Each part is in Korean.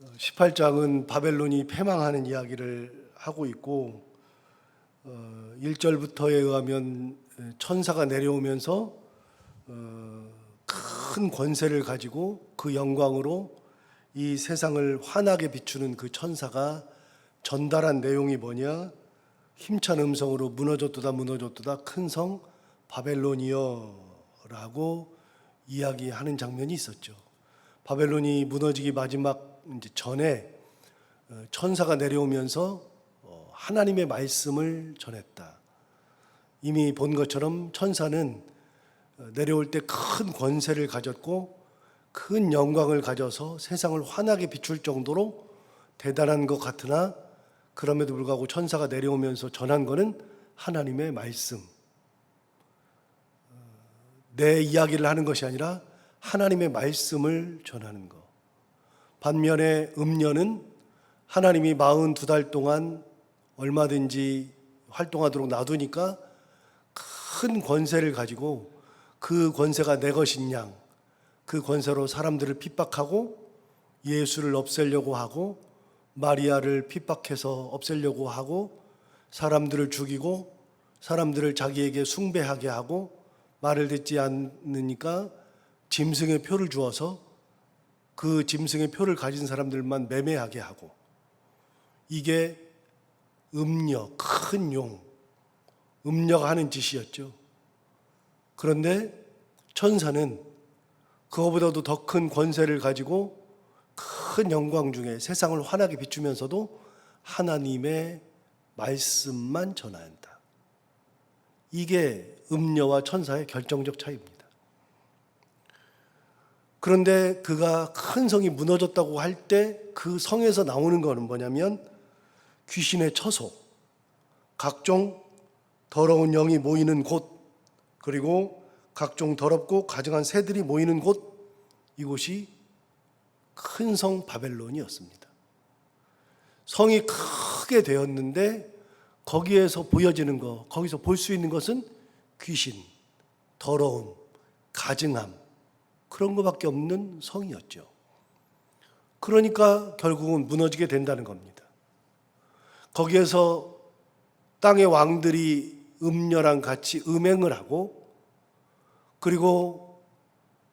18장은 바벨론이 패망하는 이야기를 하고 있고 어, 1절부터에 의하면 천사가 내려오면서 어, 큰 권세를 가지고 그 영광으로 이 세상을 환하게 비추는 그 천사가 전달한 내용이 뭐냐? 힘찬 음성으로 무너졌도다 무너졌도다 큰 성 바벨론이여라고 이야기하는 장면이 있었죠. 바벨론이 무너지기 마지막 이제 전에 어, 천사가 내려오면서 어, 하나님의 말씀을 전했다. 이미 본 것처럼 천사는 어, 내려올 때 큰 권세를 가졌고 큰 영광을 가져서 세상을 환하게 비출 정도로 대단한 것 같으나 그럼에도 불구하고 천사가 내려오면서 전한 것은 하나님의 말씀. 내 이야기를 하는 것이 아니라 하나님의 말씀을 전하는 것. 반면에 음녀는 하나님이 42달 동안 얼마든지 활동하도록 놔두니까 큰 권세를 가지고 그 권세가 내 것인 양, 그 권세로 사람들을 핍박하고 예수를 없애려고 하고 마리아를 핍박해서 없애려고 하고 사람들을 죽이고 사람들을 자기에게 숭배하게 하고 말을 듣지 않으니까 짐승의 표를 주어서 그 짐승의 표를 가진 사람들만 매매하게 하고 이게 음녀, 큰 용, 음녀가 하는 짓이었죠. 그런데 천사는 그거보다도 더 큰 권세를 가지고 큰 영광 중에 세상을 환하게 비추면서도 하나님의 말씀만 전한다. 이게 음녀와 천사의 결정적 차이입니다. 그런데 그가 큰 성이 무너졌다고 할 때 그 성에서 나오는 것은 뭐냐면 귀신의 처소, 각종 더러운 영이 모이는 곳, 그리고 각종 더럽고 가증한 새들이 모이는 곳, 이곳이 큰 성 바벨론이었습니다. 성이 크게 되었는데 거기에서 보여지는 것, 거기서 볼 수 있는 것은 귀신, 더러움, 가증함, 그런 것밖에 없는 성이었죠. 그러니까 결국은 무너지게 된다는 겁니다. 거기에서 땅의 왕들이 음녀랑 같이 음행을 하고 그리고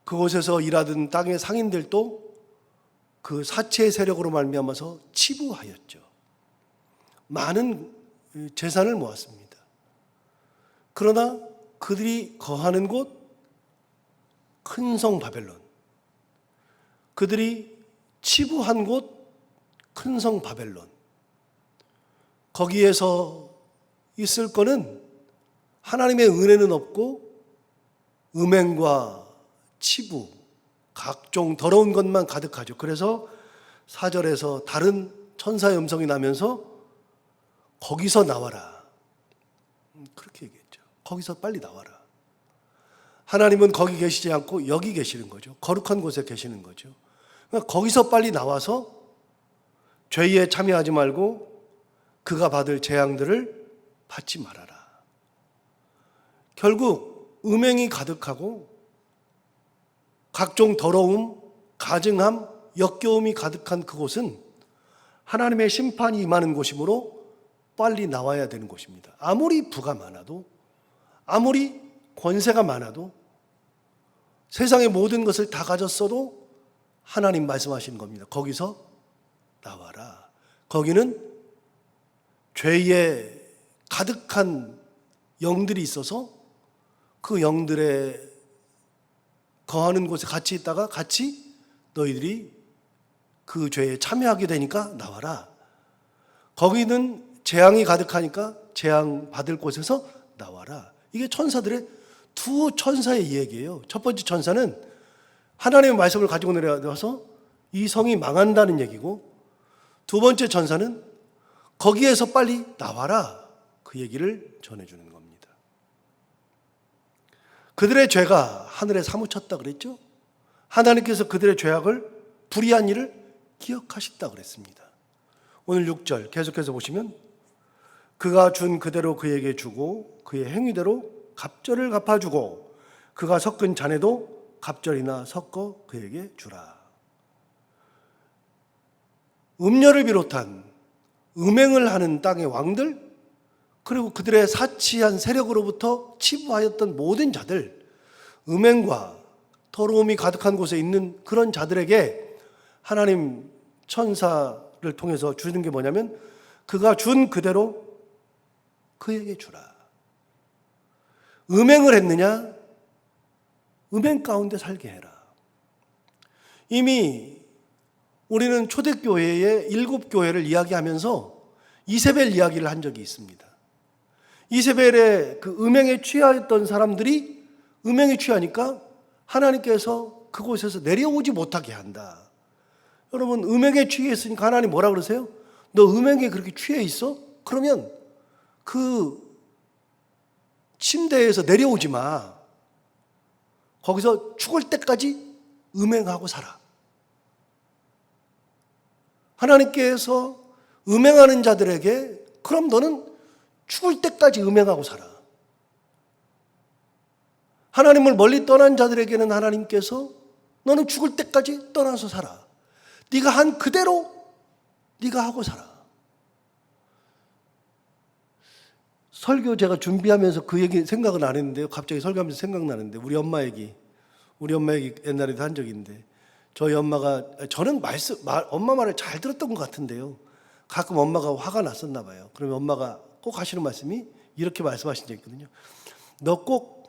그곳에서 일하던 땅의 상인들도 그 사체의 세력으로 말미암아서 치부하였죠. 많은 재산을 모았습니다. 그러나 그들이 거하는 곳 큰 성 바벨론. 그들이 치부한 곳 큰 성 바벨론. 거기에서 있을 거는 하나님의 은혜는 없고 음행과 치부, 각종 더러운 것만 가득하죠. 그래서 사절에서 다른 천사의 음성이 나면서 거기서 나와라. 음, 그렇게 얘기했죠. 거기서 빨리 나와라. 하나님은 거기 계시지 않고 여기 계시는 거죠. 거룩한 곳에 계시는 거죠. 그러니까 거기서 빨리 나와서 죄에 참여하지 말고 그가 받을 재앙들을 받지 말아라. 결국 음행이 가득하고 각종 더러움, 가증함, 역겨움이 가득한 그곳은 하나님의 심판이 임하는 곳이므로 빨리 나와야 되는 곳입니다. 아무리 부가 많아도 아무리 권세가 많아도 세상의 모든 것을 다 가졌어도 하나님 말씀하시는 겁니다. 거기서 나와라. 거기는 죄에 가득한 영들이 있어서 그 영들의 거하는 곳에 같이 있다가 같이 너희들이 그 죄에 참여하게 되니까 나와라. 거기는 재앙이 가득하니까 재앙 받을 곳에서 나와라. 이게 천사들의 두 천사의 이야기예요. 첫 번째 천사는 하나님의 말씀을 가지고 내려와서 이 성이 망한다는 얘기고 두 번째 천사는 거기에서 빨리 나와라. 그 얘기를 전해주는 겁니다. 그들의 죄가 하늘에 사무쳤다 그랬죠? 하나님께서 그들의 죄악을 불의한 일을 기억하셨다 그랬습니다. 오늘 6절 계속해서 보시면 그가 준 그대로 그에게 주고 그의 행위대로 갑절을 갚아주고 그가 섞은 잔에도 갑절이나 섞어 그에게 주라. 음녀를 비롯한 음행을 하는 땅의 왕들 그리고 그들의 사치한 세력으로부터 치부하였던 모든 자들 음행과 더러움이 가득한 곳에 있는 그런 자들에게 하나님 천사를 통해서 주는 게 뭐냐면 그가 준 그대로 그에게 주라. 음행을 했느냐? 음행 가운데 살게 해라. 이미 우리는 초대교회의 일곱 교회를 이야기하면서 이세벨 이야기를 한 적이 있습니다. 이세벨의 그 음행에 취하였던 사람들이 음행에 취하니까 하나님께서 그곳에서 내려오지 못하게 한다. 여러분, 음행에 취했으니까 하나님 뭐라 그러세요? 너 음행에 그렇게 취해 있어? 그러면 그 침대에서 내려오지 마. 거기서 죽을 때까지 음행하고 살아. 하나님께서 음행하는 자들에게 그럼 너는 죽을 때까지 음행하고 살아. 하나님을 멀리 떠난 자들에게는 하나님께서 너는 죽을 때까지 떠나서 살아. 네가 한 그대로 네가 하고 살아. 설교 제가 준비하면서 그 얘기 생각은 안 했는데요. 갑자기 설교하면서 생각나는데 우리 엄마 얘기. 우리 엄마 얘기 옛날에도 한 있는데 저희 엄마가 저는 말씀 말, 엄마 말을 잘 들었던 것 같은데요. 가끔 엄마가 화가 났었나 봐요. 그러면 엄마가 꼭 하시는 말씀이 이렇게 말씀하신 적이 있거든요. 너 꼭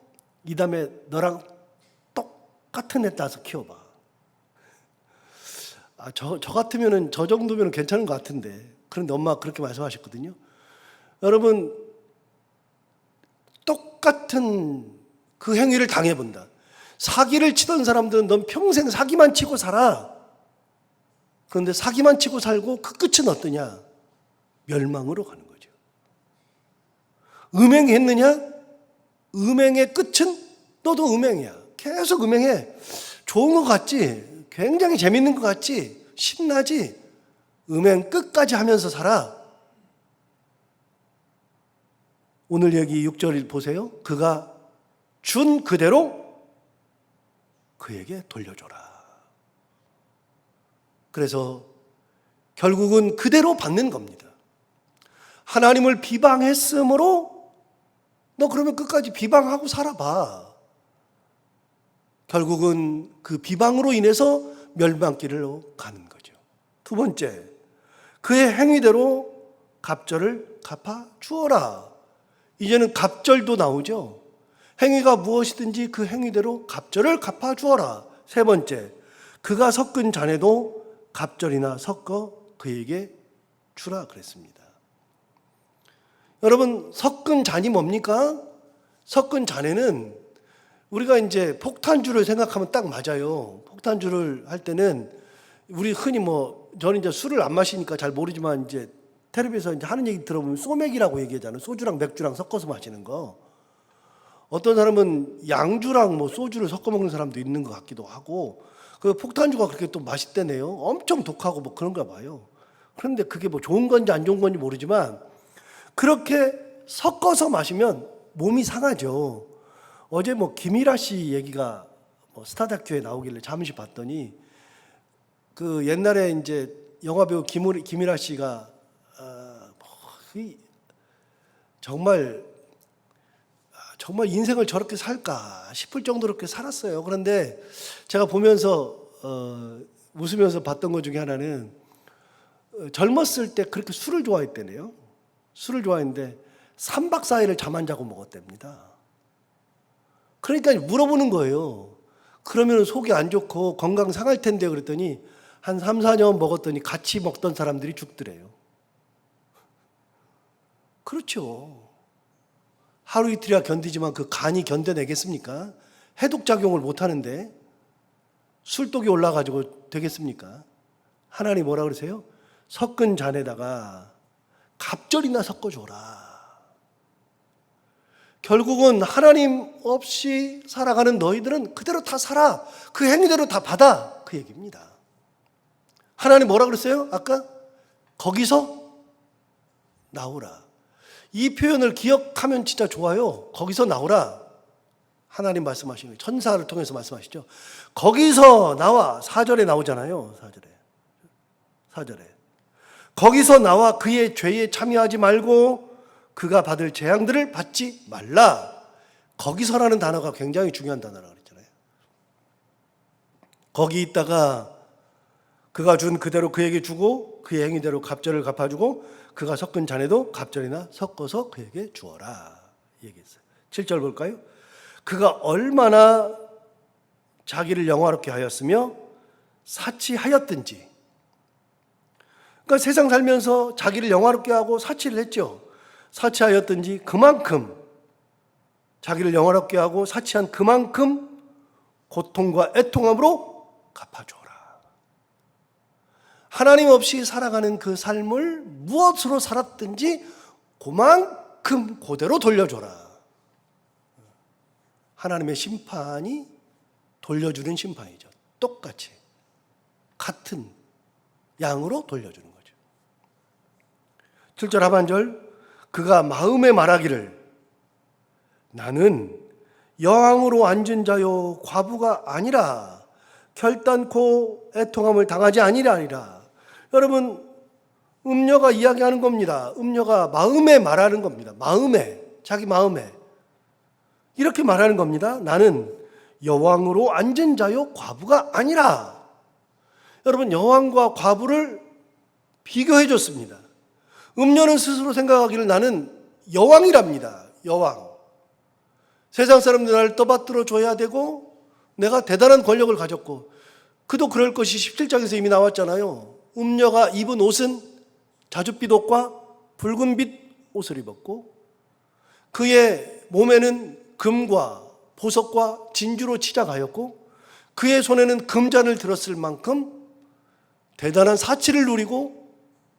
이 다음에 너랑 똑같은 애 따서 키워봐. 아, 저, 저 같으면은 저 정도면 괜찮은 것 같은데. 그런데 엄마가 그렇게 말씀하셨거든요. 여러분, 똑같은 그 행위를 당해본다. 사기를 치던 사람들은 넌 평생 사기만 치고 살아. 그런데 사기만 치고 살고 그 끝은 어떠냐? 멸망으로 가는 거죠. 음행했느냐? 음행의 끝은 너도 음행이야. 계속 음행해. 좋은 것 같지? 굉장히 재밌는 것 같지? 신나지? 음행 끝까지 하면서 살아. 오늘 여기 6절 보세요. 그가 준 그대로 그에게 돌려줘라. 그래서 결국은 그대로 받는 겁니다. 하나님을 비방했으므로 너 그러면 끝까지 비방하고 살아봐. 결국은 그 비방으로 인해서 멸망길로 가는 거죠. 두 번째, 그의 행위대로 갑절을 갚아 주어라. 이제는 갑절도 나오죠. 행위가 무엇이든지 그 행위대로 갑절을 갚아 주어라. 세 번째, 그가 섞은 잔에도 갑절이나 섞어 그에게 주라 그랬습니다. 여러분, 섞은 잔이 뭡니까? 섞은 잔에는 우리가 이제 폭탄주를 생각하면 딱 맞아요. 폭탄주를 할 때는 우리 흔히 뭐 저는 이제 술을 안 마시니까 잘 모르지만 이제 텔레비에서 이제 하는 얘기 들어보면 소맥이라고 얘기하잖아요. 소주랑 맥주랑 섞어서 마시는 거. 어떤 사람은 양주랑 뭐 소주를 섞어 먹는 사람도 있는 것 같기도 하고 그 폭탄주가 그렇게 또 맛있대네요. 엄청 독하고 뭐 그런가 봐요. 그런데 그게 뭐 좋은 건지 안 좋은 건지 모르지만 그렇게 섞어서 마시면 몸이 상하죠. 어제 뭐 김일아 씨 얘기가 뭐 스타다큐에 나오길래 잠시 봤더니 그 옛날에 이제 영화 배우 김우리, 김일아 씨가 어, 뭐, 이 정말 아, 정말 인생을 저렇게 살까 싶을 정도로 그렇게 살았어요. 그런데 제가 보면서 어, 웃으면서 봤던 것 중에 하나는 어, 젊었을 때 그렇게 술을 좋아했대네요. 술을 좋아했는데 3박 4일을 잠 안 자고 먹었답니다. 그러니까 물어보는 거예요. 그러면 속이 안 좋고 건강 상할 텐데 그랬더니 한 3, 4년 먹었더니 같이 먹던 사람들이 죽더래요. 그렇죠. 하루 이틀이야 견디지만 그 간이 견뎌내겠습니까? 해독작용을 못 하는데 술독이 올라가지고 되겠습니까? 하나님 뭐라 그러세요? 섞은 잔에다가 갑절이나 섞어줘라. 결국은 하나님 없이 살아가는 너희들은 그대로 다 살아. 그 행위대로 다 받아. 그 얘기입니다. 하나님 뭐라 그랬어요? 아까? 거기서 나오라. 이 표현을 기억하면 진짜 좋아요. 거기서 나오라. 하나님 말씀하시는. 천사를 통해서 말씀하시죠. 거기서 나와. 4절에 나오잖아요. 4절에. 4절에. 거기서 나와 그의 죄에 참여하지 말고 그가 받을 재앙들을 받지 말라. 거기서라는 단어가 굉장히 중요한 단어라고 그랬잖아요. 거기 있다가 그가 준 그대로 그에게 주고 그의 행위대로 갑절을 갚아주고 그가 섞은 잔에도 갑절이나 섞어서 그에게 주어라 얘기했어요. 7절 볼까요? 그가 얼마나 자기를 영화롭게 하였으며 사치하였든지 그러니까 세상 살면서 자기를 영화롭게 하고 사치를 했죠. 사치하였든지 그만큼 자기를 영화롭게 하고 사치한 그만큼 고통과 애통함으로 갚아줘라. 하나님 없이 살아가는 그 삶을 무엇으로 살았든지 그만큼 그대로 돌려줘라. 하나님의 심판이 돌려주는 심판이죠. 똑같이. 같은 양으로 돌려주는 거죠. 7절 하반절 그가 마음에 말하기를 나는 여왕으로 앉은 자요 과부가 아니라 결단코 애통함을 당하지 아니라니라. 여러분 음녀가 이야기하는 겁니다. 음녀가 마음에 말하는 겁니다. 마음에 자기 마음에 이렇게 말하는 겁니다. 나는 여왕으로 앉은 자요 과부가 아니라 여러분 여왕과 과부를 비교해 줬습니다. 음녀는 스스로 생각하기를 나는 여왕이랍니다. 여왕. 세상 사람들 나를 떠받들어 줘야 되고 내가 대단한 권력을 가졌고 그도 그럴 것이 17장에서 이미 나왔잖아요. 음녀가 입은 옷은 자줏빛 옷과 붉은빛 옷을 입었고 그의 몸에는 금과 보석과 진주로 치장하였고 그의 손에는 금잔을 들었을 만큼 대단한 사치를 누리고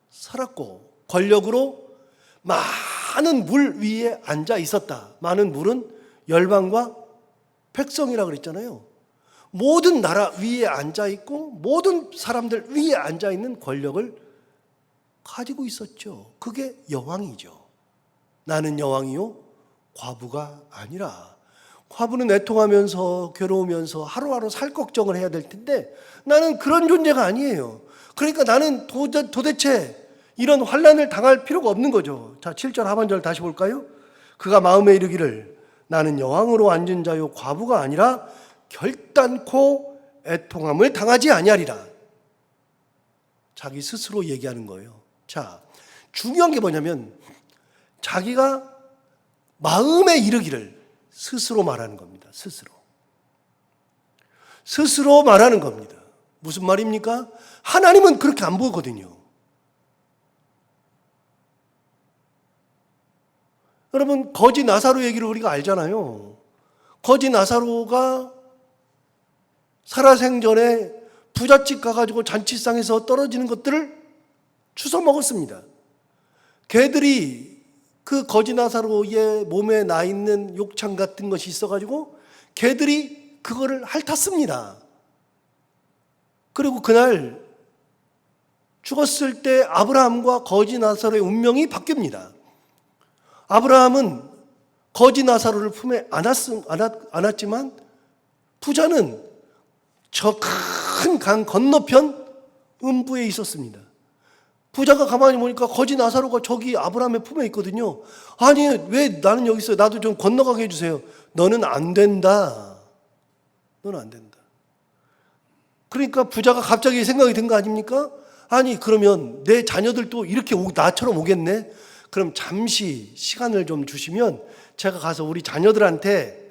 살았고 권력으로 많은 물 위에 앉아 있었다. 많은 물은 열방과 백성이라 그랬잖아요. 모든 나라 위에 앉아 있고 모든 사람들 위에 앉아 있는 권력을 가지고 있었죠. 그게 여왕이죠. 나는 여왕이요 과부가 아니라 과부는 애통하면서 괴로우면서 하루하루 살 걱정을 해야 될 텐데 나는 그런 존재가 아니에요. 그러니까 나는 도대, 도대체 이런 환란을 당할 필요가 없는 거죠. 자, 7절 하반절 다시 볼까요? 그가 마음에 이르기를 나는 여왕으로 앉은 자요 과부가 아니라 결단코 애통함을 당하지 아니하리라. 자기 스스로 얘기하는 거예요. 자, 중요한 게 뭐냐면 자기가 마음에 이르기를 스스로 말하는 겁니다. 스스로. 스스로 말하는 겁니다. 무슨 말입니까? 하나님은 그렇게 안 보거든요. 여러분, 거지 나사로 얘기를 우리가 알잖아요. 거지 나사로가 살아생전에 부잣집 가가지고 잔치상에서 떨어지는 것들을 주워 먹었습니다. 개들이 그 거지 나사로의 몸에 나 있는 욕창 같은 것이 있어가지고 개들이 그거를 핥았습니다. 그리고 그날 죽었을 때 아브라함과 거지 나사로의 운명이 바뀝니다. 아브라함은 거지 나사로를 품에 안았, 안았, 지만 부자는 저 큰 강 건너편 음부에 있었습니다. 부자가 가만히 보니까 거지 나사로가 저기 아브라함의 품에 있거든요. 아니 왜 나는 여기 있어요? 나도 좀 건너가게 해주세요. 너는 안 된다. 너는 안 된다. 그러니까 부자가 갑자기 생각이 든 거 아닙니까? 아니 그러면 내 자녀들도 이렇게 오, 나처럼 오겠네. 그럼 잠시 시간을 좀 주시면 제가 가서 우리 자녀들한테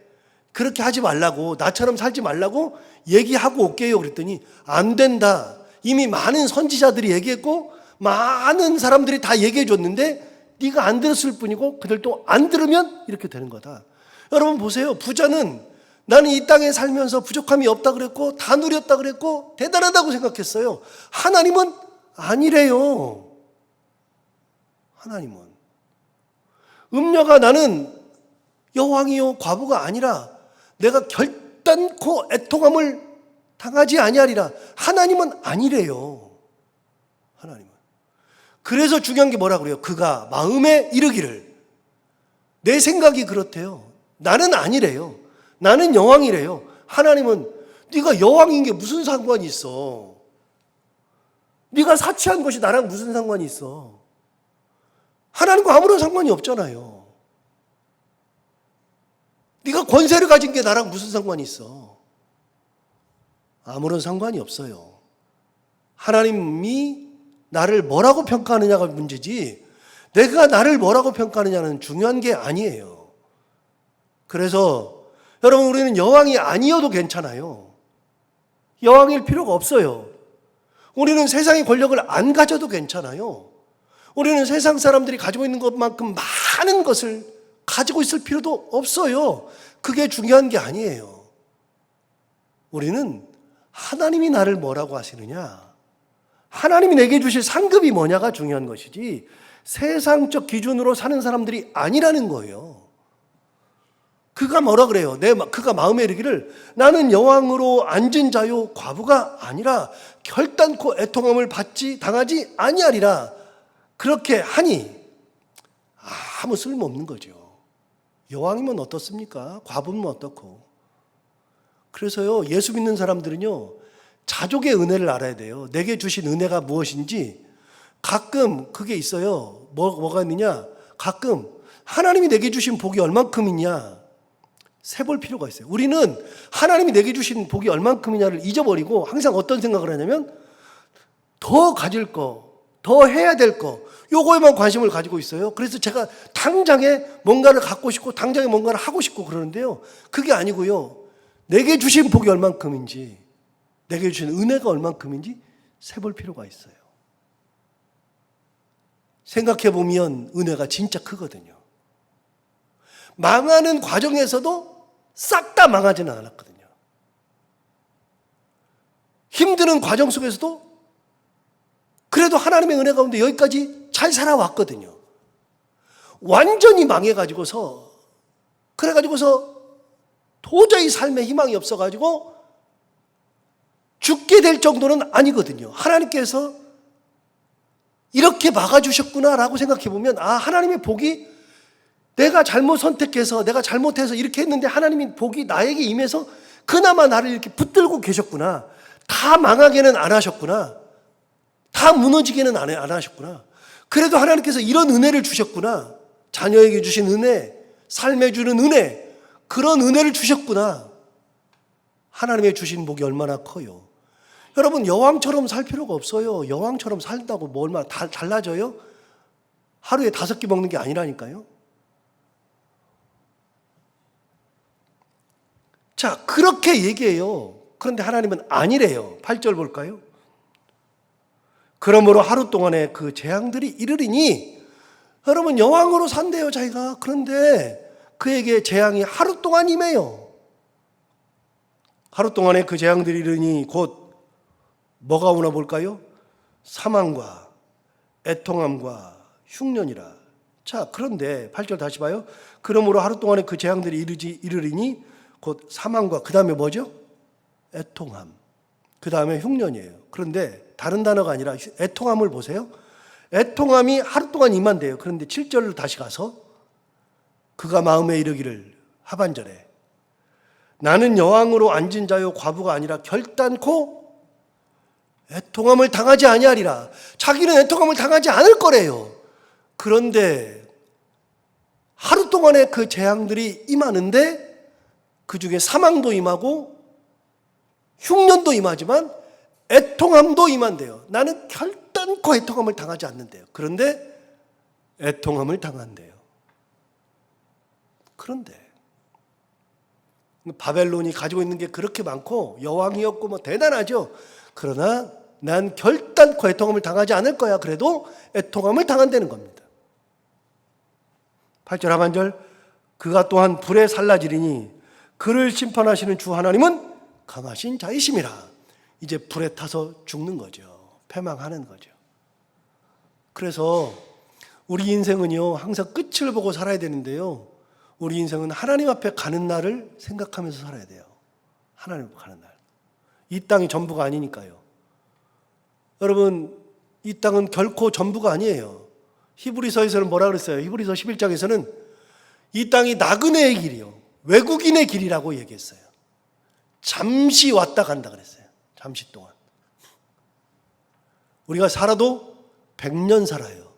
그렇게 하지 말라고 나처럼 살지 말라고 얘기하고 올게요. 그랬더니 안 된다. 이미 많은 선지자들이 얘기했고 많은 사람들이 다 얘기해 줬는데 네가 안 들었을 뿐이고 그들도 안 들으면 이렇게 되는 거다. 여러분 보세요. 부자는 나는 이 땅에 살면서 부족함이 없다 그랬고 다 누렸다 그랬고 대단하다고 생각했어요. 하나님은 아니래요. 하나님은 음녀가 나는 여왕이요 과부가 아니라 내가 결단코 애통함을 당하지 아니하리라. 하나님은 아니래요. 하나님은. 그래서 중요한 게 뭐라 그래요? 그가 마음에 이르기를 내 생각이 그렇대요. 나는 아니래요. 나는 여왕이래요. 하나님은 네가 여왕인 게 무슨 상관이 있어? 네가 사치한 것이 나랑 무슨 상관이 있어? 하나님과 아무런 상관이 없잖아요. 네가 권세를 가진 게 나랑 무슨 상관이 있어? 아무런 상관이 없어요. 하나님이 나를 뭐라고 평가하느냐가 문제지 내가 나를 뭐라고 평가하느냐는 중요한 게 아니에요. 그래서 여러분 우리는 여왕이 아니어도 괜찮아요. 여왕일 필요가 없어요. 우리는 세상의 권력을 안 가져도 괜찮아요. 우리는 세상 사람들이 가지고 있는 것만큼 많은 것을 가지고 있을 필요도 없어요. 그게 중요한 게 아니에요. 우리는 하나님이 나를 뭐라고 하시느냐, 하나님이 내게 주실 상급이 뭐냐가 중요한 것이지 세상적 기준으로 사는 사람들이 아니라는 거예요. 그가 뭐라 그래요? 내 그가 마음에 이르기를 나는 여왕으로 앉은 자요 과부가 아니라 결단코 애통함을 받지 당하지 아니하리라. 그렇게 하니 아무 쓸모 없는 거죠. 여왕이면 어떻습니까? 과부면 어떻고? 그래서요 예수 믿는 사람들은요 자족의 은혜를 알아야 돼요. 내게 주신 은혜가 무엇인지 가끔 그게 있어요. 뭐, 뭐가 있느냐? 가끔 하나님이 내게 주신 복이 얼만큼이냐? 세볼 필요가 있어요. 우리는 하나님이 내게 주신 복이 얼만큼이냐를 잊어버리고 항상 어떤 생각을 하냐면 더 가질 거, 더 해야 될 거, 요거에만 관심을 가지고 있어요. 그래서 제가 당장에 뭔가를 갖고 싶고 당장에 뭔가를 하고 싶고 그러는데요. 그게 아니고요. 내게 주신 복이 얼만큼인지, 내게 주신 은혜가 얼만큼인지 세볼 필요가 있어요. 생각해 보면 은혜가 진짜 크거든요. 망하는 과정에서도 싹 다 망하지는 않았거든요. 힘드는 과정 속에서도 그래도 하나님의 은혜 가운데 여기까지 잘 살아왔거든요. 완전히 망해가지고서, 그래가지고서 도저히 삶에 희망이 없어가지고 죽게 될 정도는 아니거든요. 하나님께서 이렇게 막아주셨구나라고 생각해 보면, 아, 하나님의 복이 내가 잘못 선택해서 내가 잘못해서 이렇게 했는데 하나님이 복이 나에게 임해서 그나마 나를 이렇게 붙들고 계셨구나. 다 망하게는 안 하셨구나. 다 무너지게는 안 안 하셨구나. 그래도 하나님께서 이런 은혜를 주셨구나. 자녀에게 주신 은혜, 삶에 주는 은혜, 그런 은혜를 주셨구나. 하나님의 주신 복이 얼마나 커요. 여러분, 여왕처럼 살 필요가 없어요. 여왕처럼 살다고 뭐 얼마나 다, 달라져요? 하루에 다섯 끼 먹는 게 아니라니까요. 자, 그렇게 얘기해요. 그런데 하나님은 아니래요. 8절 볼까요? 그러므로 하루 동안에 그 재앙들이 이르리니 여러분 여왕으로 산대요, 자기가. 그런데 그에게 재앙이 하루 동안 임해요. 하루 동안에 그 재앙들이 이르니 곧 뭐가 오나 볼까요? 사망과 애통함과 흉년이라. 자, 그런데 8절 다시 봐요. 그러므로 하루 동안에 그 재앙들이 이르지 이르리니 곧 사망과 그 다음에 뭐죠? 애통함. 그 다음에 흉년이에요. 그런데 다른 단어가 아니라 애통함을 보세요. 애통함이 하루 동안 임한대요. 그런데 7절로 다시 가서 그가 마음에 이르기를 하반절에 나는 여왕으로 앉은 자요 과부가 아니라 결단코 애통함을 당하지 아니하리라. 자기는 애통함을 당하지 않을 거래요. 그런데 하루 동안에 그 재앙들이 임하는데 그 중에 사망도 임하고 흉년도 임하지만 애통함도 임한대요. 나는 결단코 애통함을 당하지 않는데요. 그런데 애통함을 당한대요. 그런데 바벨론이 가지고 있는 게 그렇게 많고 여왕이었고 뭐 대단하죠. 그러나 난 결단코 애통함을 당하지 않을 거야. 그래도 애통함을 당한다는 겁니다. 8절 하반절 그가 또한 불에 살라지리니 그를 심판하시는 주 하나님은 강하신 자이심이라. 이제 불에 타서 죽는 거죠. 패망하는 거죠. 그래서 우리 인생은요, 항상 끝을 보고 살아야 되는데요. 우리 인생은 하나님 앞에 가는 날을 생각하면서 살아야 돼요. 하나님 앞에 가는 날. 이 땅이 전부가 아니니까요. 여러분, 이 땅은 결코 전부가 아니에요. 히브리서에서는 뭐라 그랬어요? 히브리서 11장에서는 이 땅이 나그네의 길이요. 외국인의 길이라고 얘기했어요. 잠시 왔다 간다 그랬어요. 잠시 동안. 우리가 살아도 100년 살아요.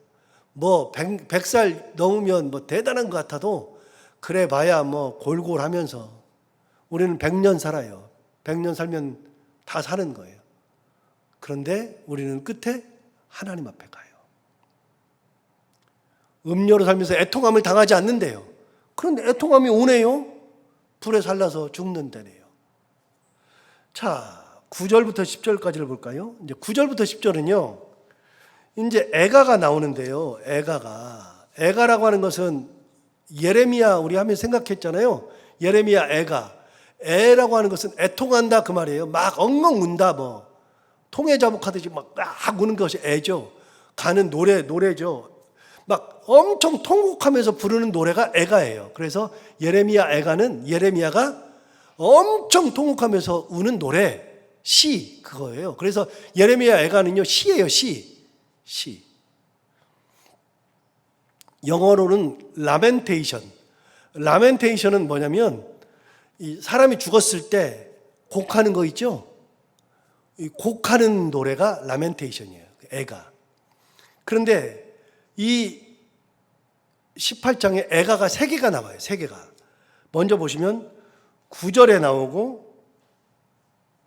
뭐 100, 100살 넘으면 뭐 대단한 것 같아도 그래 봐야 뭐 골골 하면서 우리는 100년 살아요. 100년 살면 다 사는 거예요. 그런데 우리는 끝에 하나님 앞에 가요. 음료로 살면서 애통함을 당하지 않는데요. 그런데 애통함이 오네요. 불에 살라서 죽는다네요. 자, 9절부터 10절까지를 볼까요? 이제 9절부터 10절은요. 이제 애가가 나오는데요. 애가가 애가라고 하는 것은 예레미야 우리 하면 생각했잖아요. 예레미야 애가 애라고 하는 것은 애통한다 그 말이에요. 막 엉엉 운다 뭐 통에 자복하듯이 막, 막 우는 것이 애죠. 가는 노래 노래죠. 막 엄청 통곡하면서 부르는 노래가 애가예요. 그래서 예레미야 애가는 예레미야가 엄청 통곡하면서 우는 노래 시 그거예요. 그래서 예레미야 애가는요 시예요 시 시. 영어로는 라멘테이션. 라멘테이션은 뭐냐면 이 사람이 죽었을 때 곡하는 거 있죠? 이 곡하는 노래가 라멘테이션이에요. 애가. 그런데 이 18장에 애가가 세 개가 나와요. 세 개가. 먼저 보시면 9절에 나오고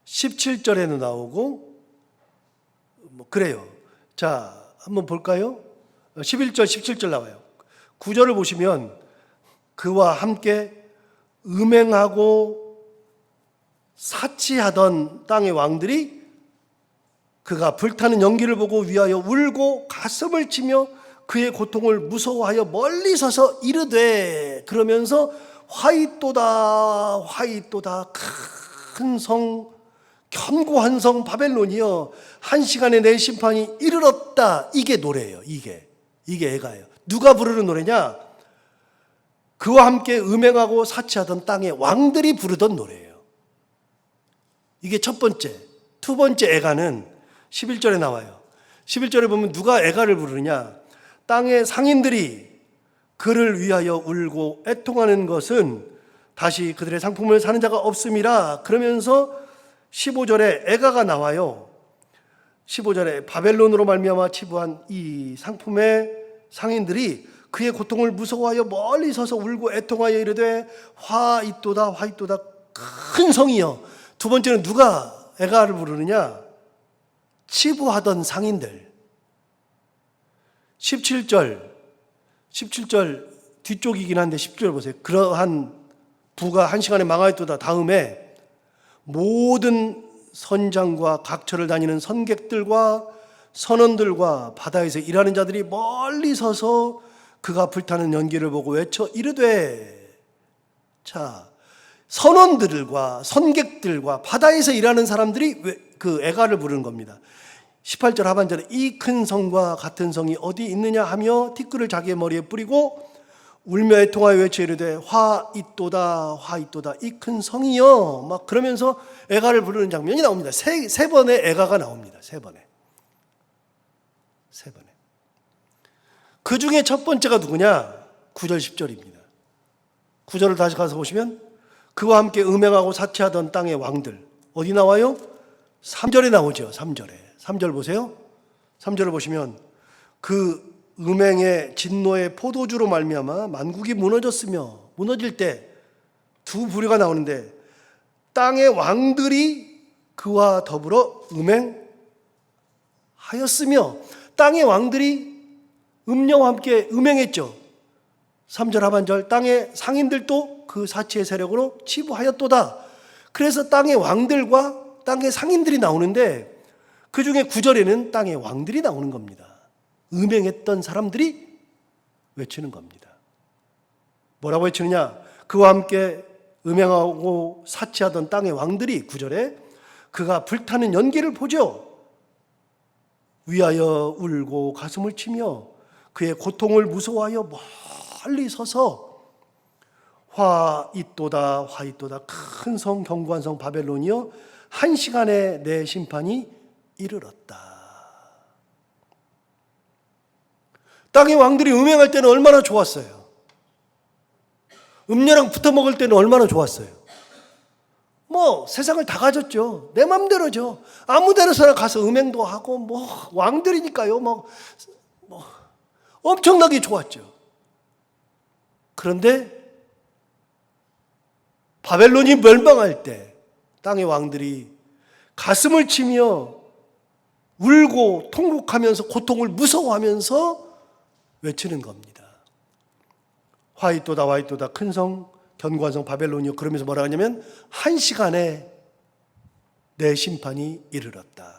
17절에도 나오고 뭐 그래요. 자, 한번 볼까요? 11절, 17절 나와요. 9절을 보시면 그와 함께 음행하고 사치하던 땅의 왕들이 그가 불타는 연기를 보고 위하여 울고 가슴을 치며 그의 고통을 무서워하여 멀리 서서 이르되 그러면서 화이또다 화이또다 큰 성 견고한 성 바벨론이여 한 시간에 내 심판이 이르렀다. 이게 노래예요 이게. 이게 애가예요. 누가 부르는 노래냐? 그와 함께 음행하고 사치하던 땅의 왕들이 부르던 노래예요. 이게 첫 번째. 두 번째 애가는 11절에 나와요. 11절에 보면 누가 애가를 부르느냐? 땅의 상인들이 그를 위하여 울고 애통하는 것은 다시 그들의 상품을 사는 자가 없음이라 그러면서 15절에 애가가 나와요. 15절에 바벨론으로 말미암아 치부한 이 상품의 상인들이 그의 고통을 무서워하여 멀리 서서 울고 애통하여 이르되 화 있도다 화 있도다 큰 성이여. 두 번째는 누가 애가를 부르느냐? 치부하던 상인들. 17절 17절 뒤쪽이긴 한데 10절 보세요. 그러한 부가 한 시간에 망하였도다. 다음에 모든 선장과 각처를 다니는 선객들과 선원들과 바다에서 일하는 자들이 멀리 서서 그가 불타는 연기를 보고 외쳐 이르되 자 선원들과 선객들과 바다에서 일하는 사람들이 왜- 그 애가를 부르는 겁니다. 18절 하반절에 이 큰 성과 같은 성이 어디 있느냐 하며 티끌을 자기의 머리에 뿌리고 울며 애통하여 외쳐 이르되 화 있도다 화 있도다 이 큰 성이여 막 그러면서 애가를 부르는 장면이 나옵니다. 세, 세 번의 애가가 나옵니다. 세 번에 세 번에 그 중에 첫 번째가 누구냐? 9절 10절입니다. 9절을 다시 가서 보시면 그와 함께 음행하고 사치하던 땅의 왕들 어디 나와요? 3절에 나오죠. 3절에 3절 보세요. 3절을 보시면 그 음행의 진노의 포도주로 말미암아 만국이 무너졌으며 무너질 때 두 부류가 나오는데 땅의 왕들이 그와 더불어 음행하였으며 땅의 왕들이 음녀와 함께 음행했죠. 3절 하반절 땅의 상인들도 그 사치의 세력으로 치부하였도다. 그래서 땅의 왕들과 땅의 상인들이 나오는데 그 중에 9절에는 땅의 왕들이 나오는 겁니다. 음행했던 사람들이 외치는 겁니다. 뭐라고 외치느냐? 그와 함께 음행하고 사치하던 땅의 왕들이 9절에 그가 불타는 연기를 보죠. 위하여 울고 가슴을 치며 그의 고통을 무서워하여 멀리 서서 화 있도다 화 있도다 큰 성 경고한 성 바벨론이여 한 시간에 내 심판이 이르렀다. 땅의 왕들이 음행할 때는 얼마나 좋았어요. 음녀랑 붙어 먹을 때는 얼마나 좋았어요. 뭐뭐 세상을 다 가졌죠. 내 맘대로죠. 아무 데로서나 가서 음행도 하고 뭐 왕들이니까요. 뭐, 뭐 엄청나게 좋았죠. 그런데 바벨론이 멸망할 때 땅의 왕들이 가슴을 치며 울고 통곡하면서 고통을 무서워하면서 외치는 겁니다. 화이또다 화이또다 큰 성 견고한 성 바벨론이요 그러면서 뭐라 하냐면 한 시간에 내 심판이 이르렀다.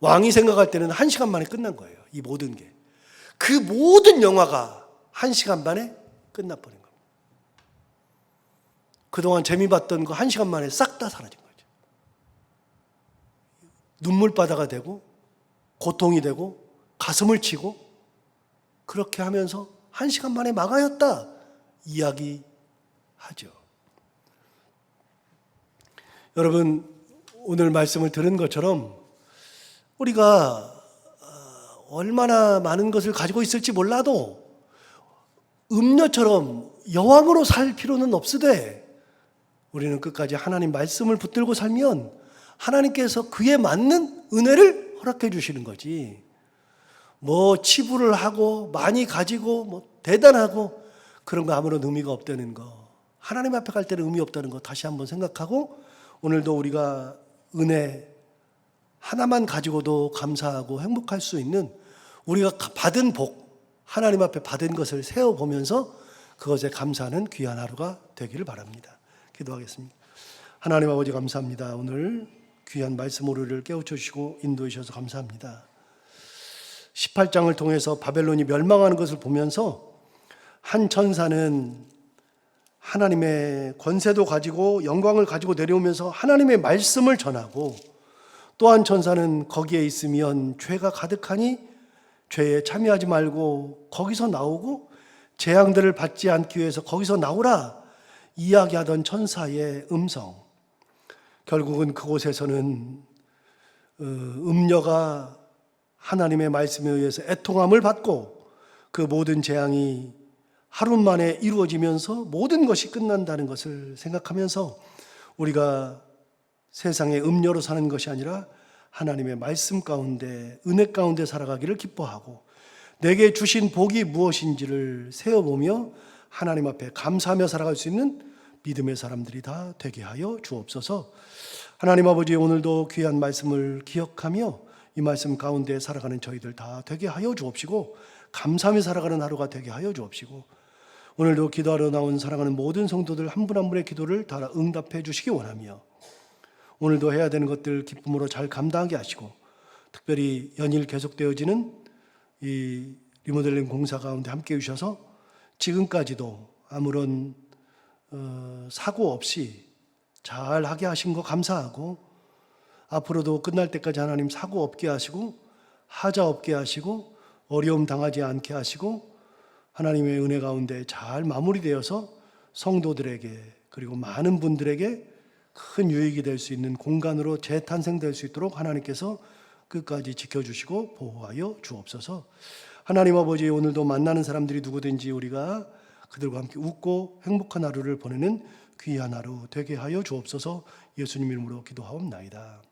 왕이 생각할 때는 한 시간 만에 끝난 거예요. 이 모든 게. 그 모든 영화가 한 시간 만에 끝나버린 겁니다. 그동안 재미 봤던 거 한 시간 만에 싹 다 사라진 거죠. 눈물바다가 되고 고통이 되고 가슴을 치고 그렇게 하면서 한 시간 만에 망하였다 이야기하죠. 여러분 오늘 말씀을 들은 것처럼 우리가 어, 얼마나 많은 것을 가지고 있을지 몰라도 음녀처럼 여왕으로 살 필요는 없으되 우리는 끝까지 하나님 말씀을 붙들고 살면 하나님께서 그에 맞는 은혜를 허락해 주시는 거지. 뭐 치부를 하고 많이 가지고 뭐 대단하고 그런 거 아무런 의미가 없다는 거. 하나님 앞에 갈 때는 의미 없다는 거 다시 한번 생각하고 오늘도 우리가 은혜 하나만 가지고도 감사하고 행복할 수 있는 우리가 받은 복, 하나님 앞에 받은 것을 세어 보면서 그것에 감사하는 귀한 하루가 되기를 바랍니다. 기도하겠습니다. 하나님 아버지 감사합니다. 오늘 귀한 말씀 우리를 깨우쳐 주시고 인도해 주셔서 감사합니다. 18장을 통해서 바벨론이 멸망하는 것을 보면서 한 천사는 하나님의 권세도 가지고 영광을 가지고 내려오면서 하나님의 말씀을 전하고 또한 천사는 거기에 있으면 죄가 가득하니 죄에 참여하지 말고 거기서 나오고 재앙들을 받지 않기 위해서 거기서 나오라 이야기하던 천사의 음성. 결국은 그곳에서는 어, 음녀가 하나님의 말씀에 의해서 애통함을 받고 그 모든 재앙이 하루 만에 이루어지면서 모든 것이 끝난다는 것을 생각하면서 우리가 세상의 음료로 사는 것이 아니라 하나님의 말씀 가운데 은혜 가운데 살아가기를 기뻐하고 내게 주신 복이 무엇인지를 세어보며 하나님 앞에 감사하며 살아갈 수 있는 믿음의 사람들이 다 되게 하여 주옵소서. 하나님 아버지 오늘도 귀한 말씀을 기억하며 이 말씀 가운데 살아가는 저희들 다 되게 하여 주옵시고 감사하며 살아가는 하루가 되게 하여 주옵시고 오늘도 기도하러 나온 사랑하는 모든 성도들 한 분한 분의 기도를 다 응답해 주시기 원하며 오늘도 해야 되는 것들 기쁨으로 잘 감당하게 하시고 특별히 연일 계속되어지는 이 리모델링 공사 가운데 함께 해주셔서 지금까지도 아무런 어, 사고 없이 잘 하게 하신 거 감사하고 앞으로도 끝날 때까지 하나님 사고 없게 하시고 하자 없게 하시고 어려움 당하지 않게 하시고 하나님의 은혜 가운데 잘 마무리되어서 성도들에게 그리고 많은 분들에게 큰 유익이 될 수 있는 공간으로 재탄생될 수 있도록 하나님께서 끝까지 지켜주시고 보호하여 주옵소서. 하나님 아버지 오늘도 만나는 사람들이 누구든지 우리가 그들과 함께 웃고 행복한 하루를 보내는 귀한 하루 되게 하여 주옵소서. 예수님 이름으로 기도하옵나이다.